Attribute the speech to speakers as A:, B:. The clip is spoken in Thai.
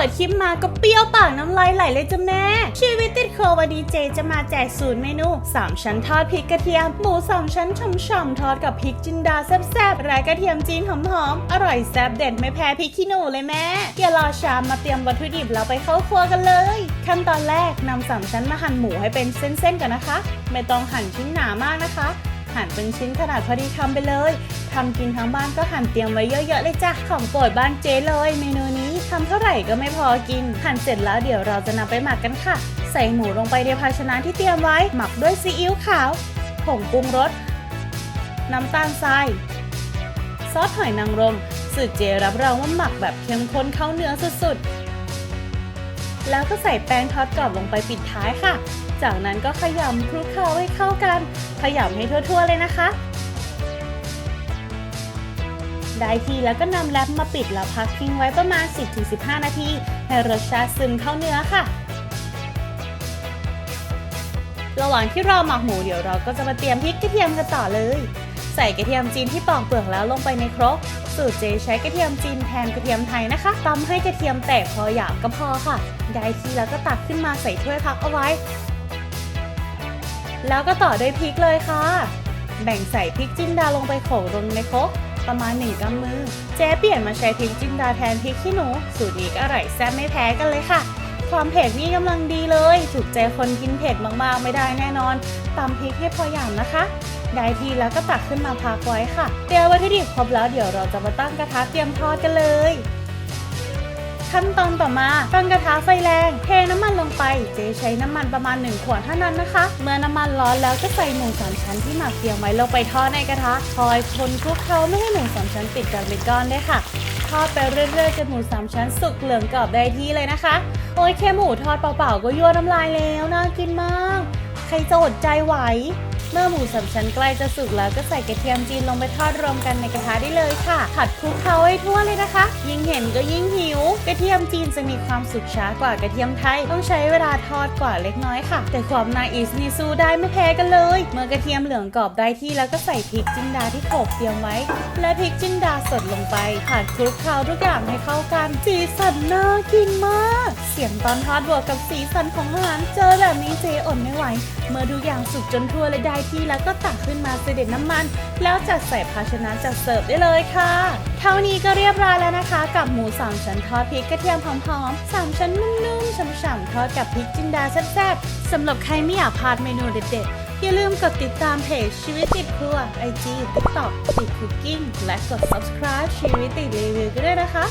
A: ปิดคลิปมาก็เปรี้ยวปากน้ำลายไหลเลยจ้ะแม่ ชีวิตติดโควิดวันนี้เจจะมาแจกสูตรเมนู 3 ชั้นทอดพริกกระเทียม หมู3ชั้นฉ่ำๆทอดกับพริกจินดาแซ่บๆรายกระเทียมจีนหอมๆอร่อยแซ่บเด็ดไม่แพ้พริกขี้หนูเลยแม่อย่ารอช้ามาเตรียมวัตถุดิบแล้วไปเข้าครัวกันเลย ขั้นตอนแรกนำสามชั้นมาหั่นหมูให้เป็นเส้นๆก่อนนะคะ ไม่ต้องหั่นชิ้นหนามากนะคะหั่นเป็นชิ้นขนาดพอดีคำไปเลยทำกินทั้งบ้านก็หั่นเตรียมไว้เยอะๆเลยจ้ะของโปรดบ้านเจ๊เลย เมนูนี้ ทำเท่าไหร่ก็ไม่พอกิน หั่นเสร็จแล้วเดี๋ยวเราจะนำไปหมักกันค่ะ ใส่หมูลงไปในภาชนะที่เตรียมไว้ หมักด้วยซีอิ๊วขาว ผงปรุงรส น้ำตาลทราย ซอสหอยนางรม สูตรเจรับรองว่าหมักแบบเข้มข้นเข้าเนื้อสุดๆ แล้วก็ใส่แป้งทอดกรอบลงไปปิดท้ายค่ะ จากนั้นก็ขยำคลุกเคล้าให้เข้ากัน ขยำให้ทั่วๆเลยนะคะ ได้ทีแล้วก็นำแรปมาปิดแล้วพักทิ้งไว้ประมาณ 10-15 นาทีให้รสชาติซึมเข้าเนื้อค่ะ ระหว่างที่รอหมักหมูเดี๋ยวเราก็จะมาเตรียมพริกกระเทียมกันต่อเลย ใส่กระเทียมจีนที่ปอกเปลือกแล้วลงไปในครก สูตรเจใช้กระเทียมจีนแทนกระเทียมไทยนะคะตำให้กระเทียมแตกพอหยาบก็พอค่ะ ได้ทีแล้วก็ตักขึ้นมาใส่ถ้วยพักเอาไว้ แล้วก็ต่อด้วยพริกเลยค่ะ แบ่งใส่พริกจินดาลงไปโขลกลงในครก ประมาณหนึ่งกำมือ เจ๊เปลี่ยนมาใช้พริกจินดาแทนพริกขี้หนู สูตรนี้ก็อร่อยแซ่บไม่แพ้กันเลยค่ะ ความเผ็ดนี่กำลังดีเลย ถูกใจคนกินเผ็ดมากๆไม่ได้แน่นอนตำพริกให้พออย่างนะคะได้ทีแล้วก็ตักขึ้นมาพักไว้ค่ะ เตรียมวัตถุดิบครบแล้วเดี๋ยวเราจะมาตั้งกระทะเตรียมทอดกันเลย ขั้นตอนต่อมาตั้งกระทะไฟแรง เทน้ำมันลงไป เจใช้น้ำมันประมาณ 1 ขวดเท่านั้นนะคะ เมื่อน้ำมันร้อนแล้วก็ใส่หมูสามชั้นที่หมักเตรียมไว้ลงไปทอดในกระทะคอยคนคลุกเคล้าไม่ให้หมูสามชั้นติดกันเป็นก้อนด้วยค่ะ ทอดไปเรื่อยๆจนหมูสามชั้นสุกเหลืองกรอบได้ที่เลยนะคะ โอ้ยแค่หมูทอดเปล่าๆก็ยั่วน้ำลายแล้วน่ากินมาก ใครจะอดใจไหว เมื่อหมูสามชั้นใกล้จะสุกแล้วก็ใส่กระเทียมจีนลงไปทอดรวมกันในกระทะได้เลยค่ะ ผัดคลุกเคล้าให้ทั่วเลยนะคะ ยิ่งเห็นก็ยิ่งหิว กระเทียมจีนจะมีความสุกช้ากว่ากระเทียมไทย ต้องใช้เวลาทอดกว่าเล็กน้อยค่ะ แต่ความนาอิสนี่สู้ได้ไม่แพ้กันเลย เมื่อกระเทียมเหลืองกรอบได้ที่แล้วก็ใส่พริกจินดาที่โขลกเตรียมไว้ และพริกจินดาสดลงไป ผัดคลุกเคล้าทุกอย่างให้เข้ากัน สีสันน่ากินมาก เสียงตอนทอดบวกกับสีสันของอาหารเจอแบบนี้เจอดไม่ไหว เมื่อทุกอย่างสุกจนทั่วและได้ที่แล้วก็ตักขึ้นมาเสด็จน้ำมัน แล้วจัดใส่ภาชนะจัดเสิร์ฟได้เลยค่ะ เท่านี้ก็เรียบร้อยแล้วนะคะ กับหมูสามชั้นทอดพริกกระเทียมหอมๆสามชั้นนุ่มๆฉ่ำๆทอดกับพริกจินดาแซ่บๆสำหรับใครไม่อยากพลาดเมนูเด็ดๆอย่าลืมกดติดตามเพจชีวิตติดครัว IG TikTok ติดคุกกิ้งและกด subscribe ชีวิตติดรีวิวก็ด้วยนะคะ